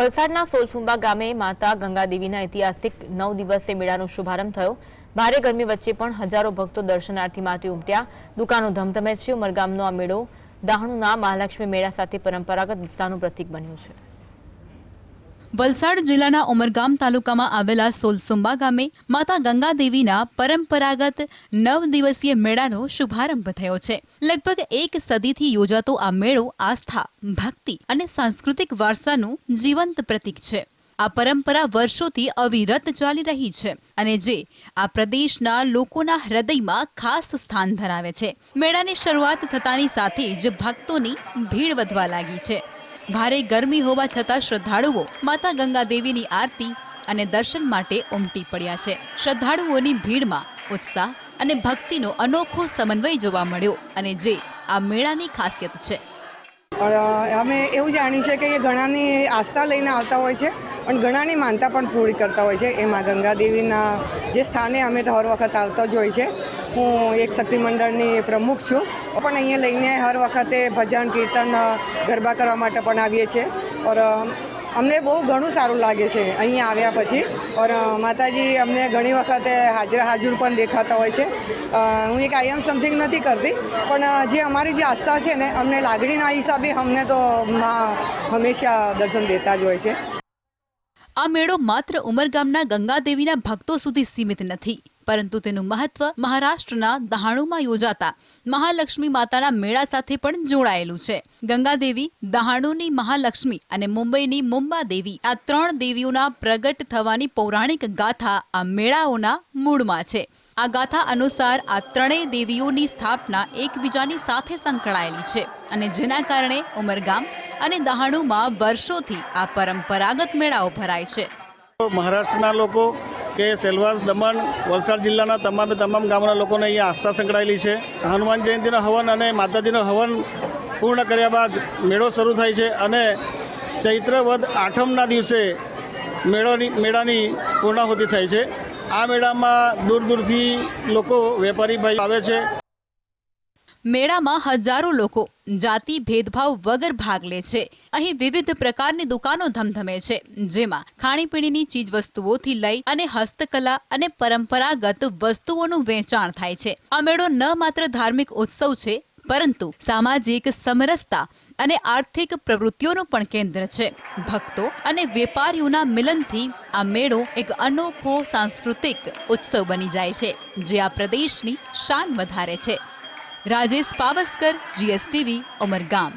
વલસાડના સોલસુંબા ગામે માતા ગંગાદેવીના ઐતિહાસિક નવ દિવસે મેળાનો શુભારંભ થયો. ભારે ગરમી વચ્ચે પણ હજારો ભક્તો દર્શનાર્થી માટે ઉમટ્યા. દુકાનો ધમધમે છે ઉમરગામનો આ મેળો દાહણુના મહાલક્ષ્મી મેળા સાથે પરંપરાગત ઉત્સાહનું પ્રતીક બન્યું છે. વલસાડ જિલ્લાના ઉમરગામ તાલુકામાં આવેલા સોલસુંબા ગામે માતા ગંગાદેવીના પરંપરાગત નવ દિવસીય મેળાનો શુભારંભ થયો છે. લગભગ એક સદીથી યોજાતો આ મેળો આસ્થા, ભક્તિ અને સાંસ્કૃતિક વારસાનું જીવંત પ્રતીક છે. આ પરંપરા વર્ષોથી અવિરત ચાલી રહી છે અને જે આ પ્રદેશના લોકોના હૃદયમાં ખાસ સ્થાન ધરાવે છે. મેળાની શરૂઆત થતાની સાથે જ ભક્તોની ભીડ વધવા લાગી છે. ભારે ગરમી હોવા છતાં શ્રદ્ધાળુઓ માતા ગંગા દેવીની આરતી અને દર્શન માટે ઉમટી પડ્યા છે. શ્રદ્ધાળુઓની ભીડમાં ઉત્સાહ અને ભક્તિનો અનોખો સમન્વય જોવા મળ્યો અને જે આ મેળાની ખાસિયત છે. અમે એવું જાણ્યું છે કે એ ઘણાની આસ્થા લઈને આવતા હોય છે અને ઘણાની માનતા પણ પૂરી કરતા હોય છે. એમાં ગંગાદેવીના જે સ્થાને અમે હર વખત આવતા જ હોય છે. હું એક શક્તિ મંડળની પ્રમુખ છું. પણ અહીંયા લઈને હર વખતે ભજન, કીર્તન ગરબા કરવા માટે પણ આવીએ છીએ. ઓર અમને બહુ ઘણું સારું લાગે છે અહીંયા આવ્યા પછી. ઓર માતાજી અમને ઘણી વખતે હાજરા હાજર પણ દેખાતા હોય છે. હું એક આઈ એમ સમથિંગ નથી કરતી, પણ જે અમારી જે આસ્થા છે ને, અમને લાગણીના હિસાબે અમને તો માં હંમેશા દર્શન દેતા જ હોય છે. આ મેળો માત્ર ઉમરગામના ગંગાદેવીના ભક્તો સુધી સીમિત નથી. પરંતુ તેનું મહત્વ મહારાષ્ટ્રના દહાણુમાં યોજાતા મહાલક્ષ્મી માતાના મેળા સાથે પણ જોડાયેલું છે. ગંગાદેવી, દહાણુની મહાલક્ષ્મી અને મુંબઈની મુંબા દેવી આ ત્રણ દેવીઓના પ્રગટ થવાની પૌરાણિક ગાથા આ મેળાઓના મૂળમાં છે. આ ગાથા અનુસાર આ ત્રણેય દેવીઓની સ્થાપના એકબીજાની સાથે સંકળાયેલી છે અને જેના કારણે ઉમરગામ અને દહાણુમાં વર્ષોથી આ પરંપરાગત મેળાઓ ભરાય છે. મહારાષ્ટ્રના લોકો કે સેલવાસ દમણ, વલસાડ જિલ્લાના તમામે તમામ ગામના લોકોને અહીંયા આસ્થા સંકળાયેલી છે. હનુમાન જયંતિનો હવન અને માતાજીનો હવન પૂર્ણ કર્યા બાદ મેળો શરૂ થાય છે અને ચૈત્ર વધ આઠમના દિવસે મેળોની, મેળાની પૂર્ણાહુતિ થાય છે. આ મેળામાં દૂર દૂરથી લોકો, વેપારી ભાઈ આવે છે. મેળામાં હજારો લોકો જાતિ, ભેદભાવ વગર ભાગ લે છે. અહીં વિવિધ પ્રકારની દુકાનો ધમધમે છે, જેમાં ખાણીપીણીની ચીજવસ્તુઓથી લઈ અને હસ્તકલા અને પરંપરાગત વસ્તુઓનું વેચાણ થાય છે. આ મેળો ન માત્ર ધાર્મિક ઉત્સવ છે, પરંતુ સામાજિક સમરસતા અને આર્થિક પ્રવૃત્તિઓનું પણ કેન્દ્ર છે. ભક્તો અને વેપારીઓના મિલનથી આ મેળો એક અનોખો સાંસ્કૃતિક ઉત્સવ બની જાય છે, જે આ પ્રદેશની શાન વધારે છે. રાજેશ પાવસ્કર જીએસટીવી ઉમરગામ